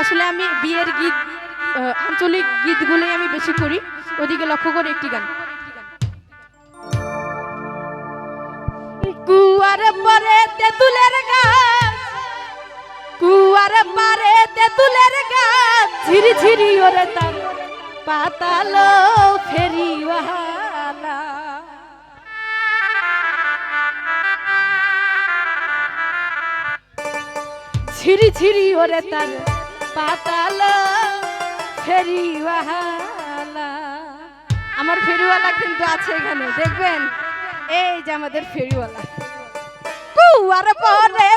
আসলে আমি বিয়ের গীত আঞ্চলিক গীতগুলোই আমি বেশি করি। ওদিকে লক্ষ্য করে একটি গান। কুয়ার পরে তেঁতুলের গাছ, কুয়ার পারে তেঁতুলের গাছ ঝিরি ঝিরি ওরে তার পাতালো ফেরিওয়ালা ঝিরি ঝিরি ওরে তার ফেরিওয়ালা। আমার ফেরিওয়ালা কিন্তু আছে এখানে দেখবেন? এই যে আমাদের ফেরিওয়ালা। কুয়ার পরে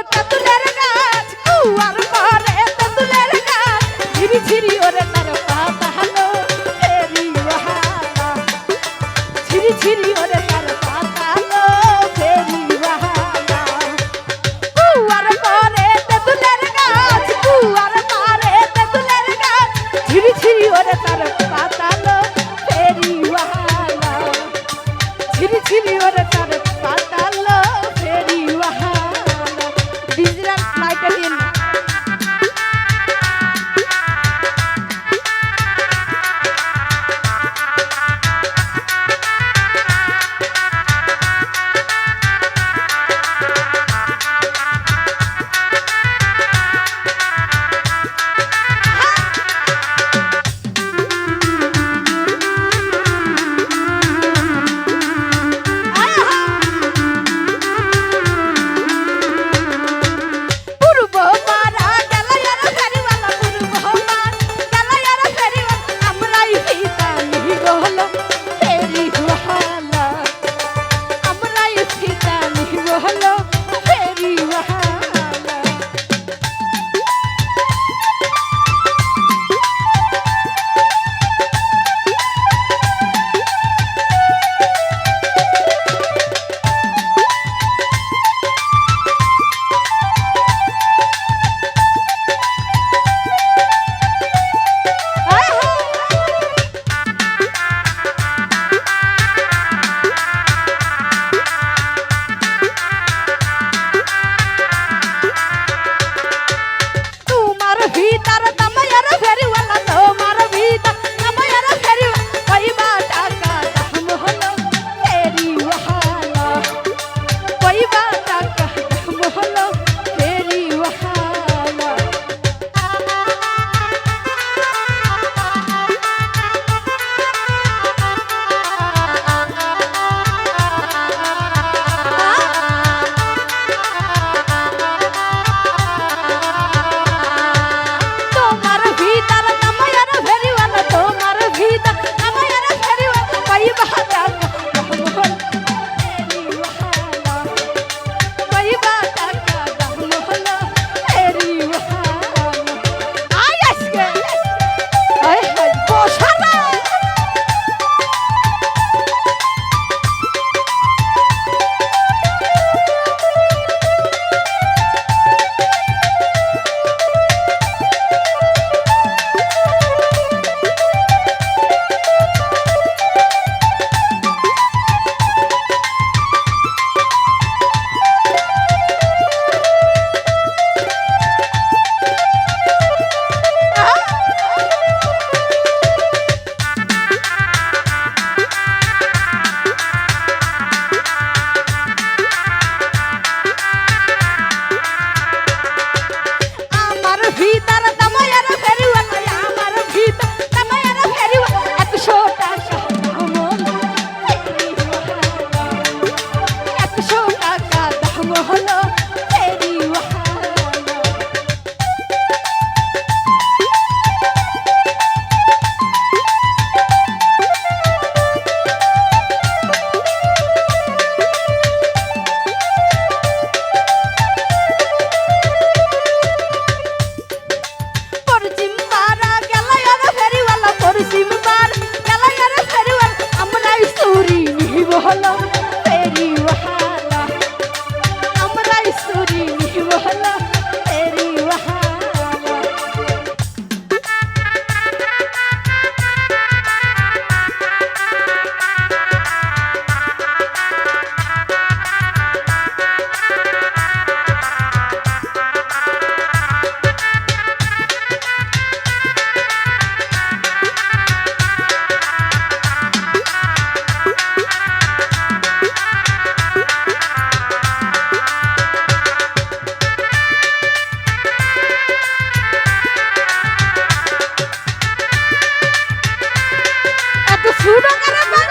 Udah karena